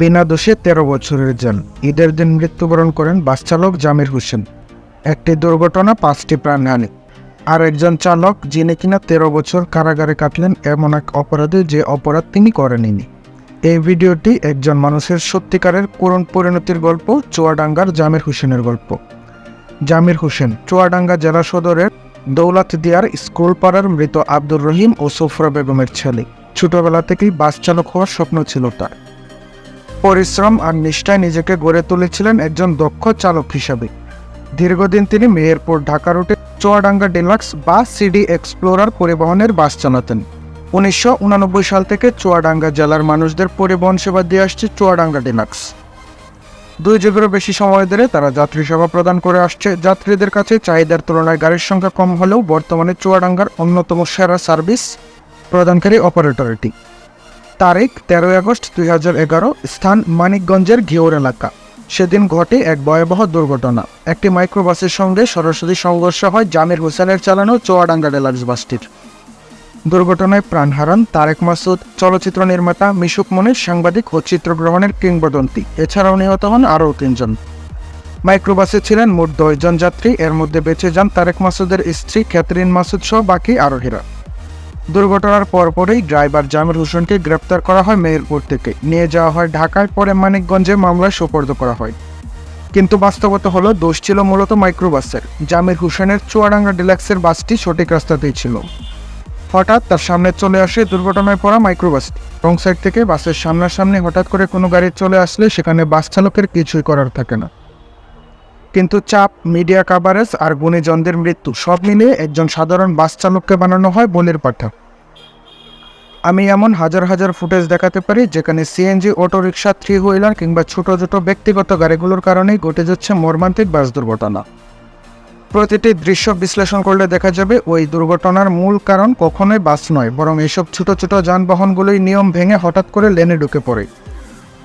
বিনা দোষে তেরো বছরের যান ঈদের দিন মৃত্যুবরণ করেন বাস চালক জামির হোসেন। একটি দুর্ঘটনা পাঁচটি প্রাণহানি আর একজন চালক, যিনি কিনা তেরো বছর কারাগারে কাটলেন, এমন এক অপরাধে যে অপরাধ তিনি করেননি এই ভিডিওটি একজন মানুষের সত্যিকারের করুণ পরিণতির গল্প, চুয়াডাঙ্গার জামির হোসেনের গল্প। জামির হোসেন, চুয়াডাঙ্গা জেলা সদরের দৌলত দিয়ার স্কুল পাড়ার মৃত আব্দুর রহিম ও সুফরা বেগমের ছেলে। ছোটবেলা থেকেই বাস চালক হওয়ার স্বপ্ন ছিল তার। পরিশ্রম আর নিষ্ঠায় নিজেকে গড়ে তুলেছিলেন একজন দক্ষ চালক হিসাবে। দীর্ঘদিন তিনি মেহেরপুর, ঢাকা রুটে চুয়াডাঙ্গা ডিলাক্স বা সিডি এক্সপ্লোরার পরিবহনের বাস চালাতেন। উনিশশো সাল থেকে চুয়াডাঙ্গা জেলার মানুষদের পরিবহন সেবা দিয়ে আসছে চুয়াডাঙ্গা ডিলাক্স। দুই যুগেরও বেশি সময় ধরে তারা যাত্রী সেবা প্রদান করে আসছে। যাত্রীদের কাছে চাহিদার তুলনায় গাড়ির সংখ্যা কম হলেও বর্তমানে চুয়াডাঙ্গার অন্যতম সেরা সার্ভিস প্রদানকারী অপারেটর এটি তারিখ তেরোই আগস্ট দুই হাজার এগারো, স্থান মানিকগঞ্জের ঘিওর এলাকা। সেদিন ঘটে এক ভয়াবহ দুর্ঘটনা। একটি মাইক্রোবাসের সঙ্গে সরাসরি সংঘর্ষ হয় জামির হোসেনের চালানো চুয়াডাঙ্গা ডেলাক্স বাসটির। দুর্ঘটনায় প্রাণ হারান তারেক মাসুদ, চলচ্চিত্র নির্মাতা মিশুক মনির, সাংবাদিক ও চিত্রগ্রহণের কিংবদন্তি। এছাড়াও নিহত হন আরও তিনজন। মাইক্রোবাসে ছিলেন মোট দশজন যাত্রী। এর মধ্যে বেঁচে যান তারেক মাসুদের স্ত্রী ক্যাথরিন মাসুদ সহ বাকি আরোহীরা। দুর্ঘটনার পরপরই ড্রাইভার জামির হোসেনকে গ্রেপ্তার করা হয় মেহেরপুর থেকে। নিয়ে যাওয়া হয় ঢাকায় পরে মানিকগঞ্জে মামলায় সোপর্দ করা হয়। কিন্তু বাস্তবতা হলো, দোষ ছিল মূলত মাইক্রোবাসের। জামির হোসেনের চুয়াডাঙ্গা ডিলাক্সের বাসটি সঠিক রাস্তাতেই ছিল। হঠাৎ তার সামনে চলে আসে দুর্ঘটনায় পড়া মাইক্রোবাসটি। রং সাইড থেকে বাসের সামনাসামনি হঠাৎ করে কোনো গাড়ি চলে আসলে সেখানে বাস চালকের কিছুই করার থাকে না। কিন্তু চাপ, মিডিয়া কাভারেজ আর গুণীজনদের মৃত্যু সব মিলিয়ে একজন সাধারণ বাস চালককে বানানো হয় বলির পাঠা। আমি এমন হাজার হাজার ফুটেজ দেখাতে পারি যেখানে সিএনজি অটোরিকশা থ্রি হুইলার কিংবা ছোট ছোট ব্যক্তিগত গাড়িগুলোর কারণেই ঘটে যাচ্ছে মর্মান্তিক বাস দুর্ঘটনা। প্রতিটি দৃশ্য বিশ্লেষণ করলে দেখা যাবে ওই দুর্ঘটনার মূল কারণ কখনোই বাস নয়, বরং এসব ছোট ছোট যানবাহনগুলোই নিয়ম ভেঙে হঠাৎ করে লেনে ঢুকে পড়ে।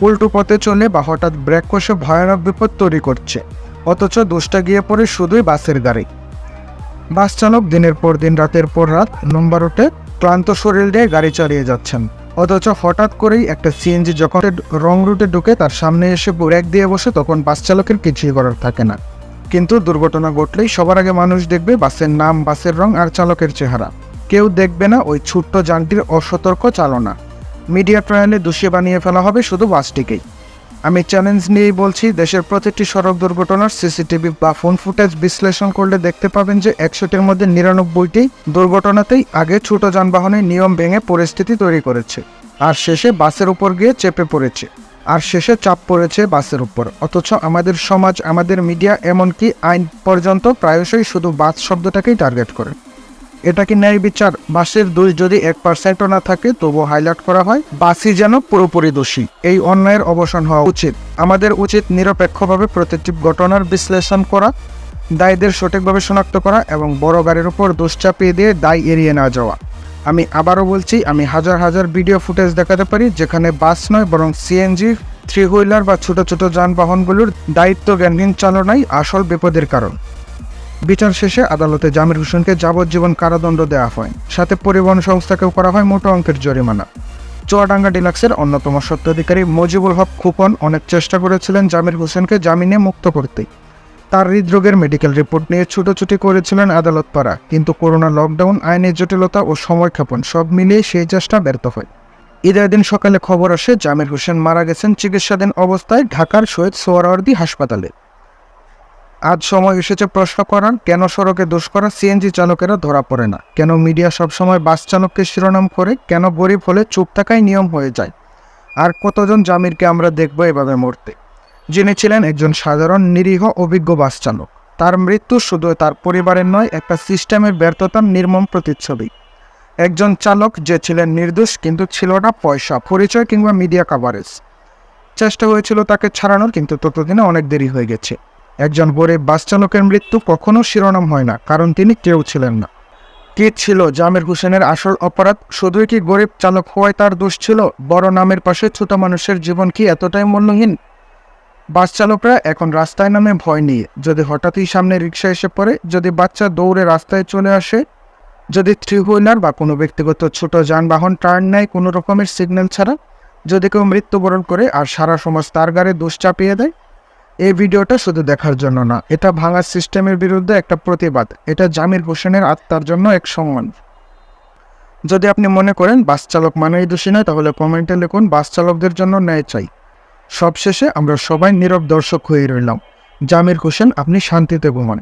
উল্টো পথে চলে বা হঠাৎ ব্রেক কষে ভয়ানক বিপদ তৈরি করছে। অথচ দোষটা গিয়ে পড়ে শুধুই বাসের গাড়ি। বাস চালক দিনের পর দিন, রাতের পর রাত নম্বর রুটে ক্লান্ত শরীর দিয়ে গাড়ি চালিয়ে যাচ্ছেন। অথচ হঠাৎ করেই একটা সিএনজি যখন রং রুটে ঢুকে তার সামনে এসে ব্রেক দিয়ে বসে তখন বাস চালকের কিছুই করার থাকে না। কিন্তু দুর্ঘটনা ঘটলেই সবার আগে মানুষ দেখবে বাসের নাম, বাসের রং আর চালকের চেহারা। কেউ দেখবে না ওই ছোট্ট যানটির অসতর্ক চালনা। মিডিয়া ট্রায়ালে দোষী বানিয়ে ফেলা হবে শুধু বাসটিকেই। আমি চ্যালেঞ্জ নিয়েই বলছি, দেশের প্রতিটি সড়ক দুর্ঘটনার সিসিটিভি বা ফোন ফুটেজ বিশ্লেষণ করলে দেখতে পাবেন যে একশোটির মধ্যে নিরানব্বইটি দুর্ঘটনাতেই আগে ছোট যানবাহনের নিয়ম ভেঙে পরিস্থিতি তৈরি করেছে। আর শেষে বাসের উপর গিয়ে চেপে পড়েছে। আর শেষে চাপ পড়েছে বাসের উপর। অথচ আমাদের সমাজ, আমাদের মিডিয়া এমনকি আইন পর্যন্ত প্রায়শই শুধু বাস শব্দটাকেই টার্গেট করে। এটা কি ন্যায় বিচার? বাসের দোষ যদি এক পার্সেন্টও না থাকে, তবুও হাইলাইট করা হয় বাসই যেন পুরোপুরি দোষী। এই অন্যায়ের অবসান হওয়া উচিত। আমাদের উচিত নিরপেক্ষভাবে প্রতিটি ঘটনার বিশ্লেষণ করা, দায়ীদের সঠিকভাবে শনাক্ত করা এবং বড় গাড়ির উপর দোষ চাপিয়ে দিয়ে দায় এড়িয়ে না যাওয়া। আমি আবারও বলছি, আমি হাজার হাজার ভিডিও ফুটেজ দেখাতে পারি যেখানে বাস নয়, বরং সিএনজি থ্রি হুইলার বা ছোট ছোট যানবাহনগুলোর দায়িত্ব জ্ঞানহীন চালনাই আসল বিপদের কারণ। বিচার শেষে আদালতে জামির হোসেনকে যাবজ্জীবন কারাদণ্ড দেওয়া হয়। সাথে পরিবহন সংস্থাকেও করা হয় মোটো অঙ্কের জরিমানা। চুয়াডাঙ্গা ডিলাক্সের অন্যতম সত্ত্বাধিকারী মজিবুল হক খুকন অনেক চেষ্টা করেছিলেন জামির হোসেনকে জামিনে মুক্ত করতে। তার হৃদরোগের মেডিকেল রিপোর্ট নিয়ে ছুটোছুটি করেছিলেন আদালত পাড়া কিন্তু করোনা লকডাউন, আইনের জটিলতা ও সময়ক্ষেপণ সব মিলিয়ে সেই চেষ্টা ব্যর্থ হয়। ঈদের দিন সকালে খবর আসে, জামির হোসেন মারা গেছেন চিকিৎসাধীন অবস্থায় ঢাকার শহীদ সোহরাওয়ার্দী হাসপাতালে। আজ সময় এসেছে প্রশ্ন করার। কেন সড়কে দোষ করা সিএনজি চালকেরা ধরা পড়ে না। কেন মিডিয়া সবসময় বাস চালককে শিরোনাম করে? কেন গরিব হলে চুপ থাকাই নিয়ম হয়ে যায়? আর কতজন জামিরকে আমরা দেখব এভাবে মরতে? যিনি ছিলেন একজন সাধারণ, নিরীহ, অভিজ্ঞ বাস চালক। তার মৃত্যু শুধু তার পরিবারের নয়, একটা সিস্টেমের ব্যর্থতার নির্মম প্রতিচ্ছবি। একজন চালক যে ছিলেন নির্দোষ, কিন্তু ছিল না পয়সা, পরিচয় কিংবা মিডিয়া কাভারেজ চেষ্টা হয়েছিল তাকে ছাড়ানোর, কিন্তু ততদিনে অনেক দেরি হয়ে গেছে। একজন গরিব বাস চালকের মৃত্যু কখনো শিরোনাম হয় না, কারণ তিনি কেউ ছিলেন না। কি ছিল জামির হোসেনের আসল অপরাধ? শুধুই কি গরিব চালক হওয়ায় তার দোষ ছিল? বড় নামের পাশে ছোট মানুষের জীবন কি এতটাই মূল্যহীন? বাস চালকরা এখন রাস্তায় নামে ভয় নিয়ে, যদি হঠাৎই সামনে রিক্সা এসে পড়ে, যদি বাচ্চা দৌড়ে রাস্তায় চলে আসে, যদি থ্রি হুইলার বা কোনো ব্যক্তিগত ছোট যানবাহন টার্ন নেয়, কোনো রকমের সিগন্যাল ছাড়া, যদি কেউ মৃত্যুবরণ করে আর সারা সমাজ তার গাড়ি দোষ চাপিয়ে দেয় এই ভিডিওটা শুধু দেখার জন্য না, এটা ভাঙার সিস্টেমের বিরুদ্ধে একটা প্রতিবাদ। এটা জামির হোসেনের আত্মার জন্য এক সম্মান। যদি আপনি মনে করেন বাস চালক মানেই দোষী নয়, তাহলে কমেন্টে লিখুন, বাস চালকদের জন্য ন্যায় চাই। সবশেষে আমরা সবাই নীরব দর্শক হয়ে রইলাম। জামির হোসেন, আপনি শান্তিতে ঘুমান।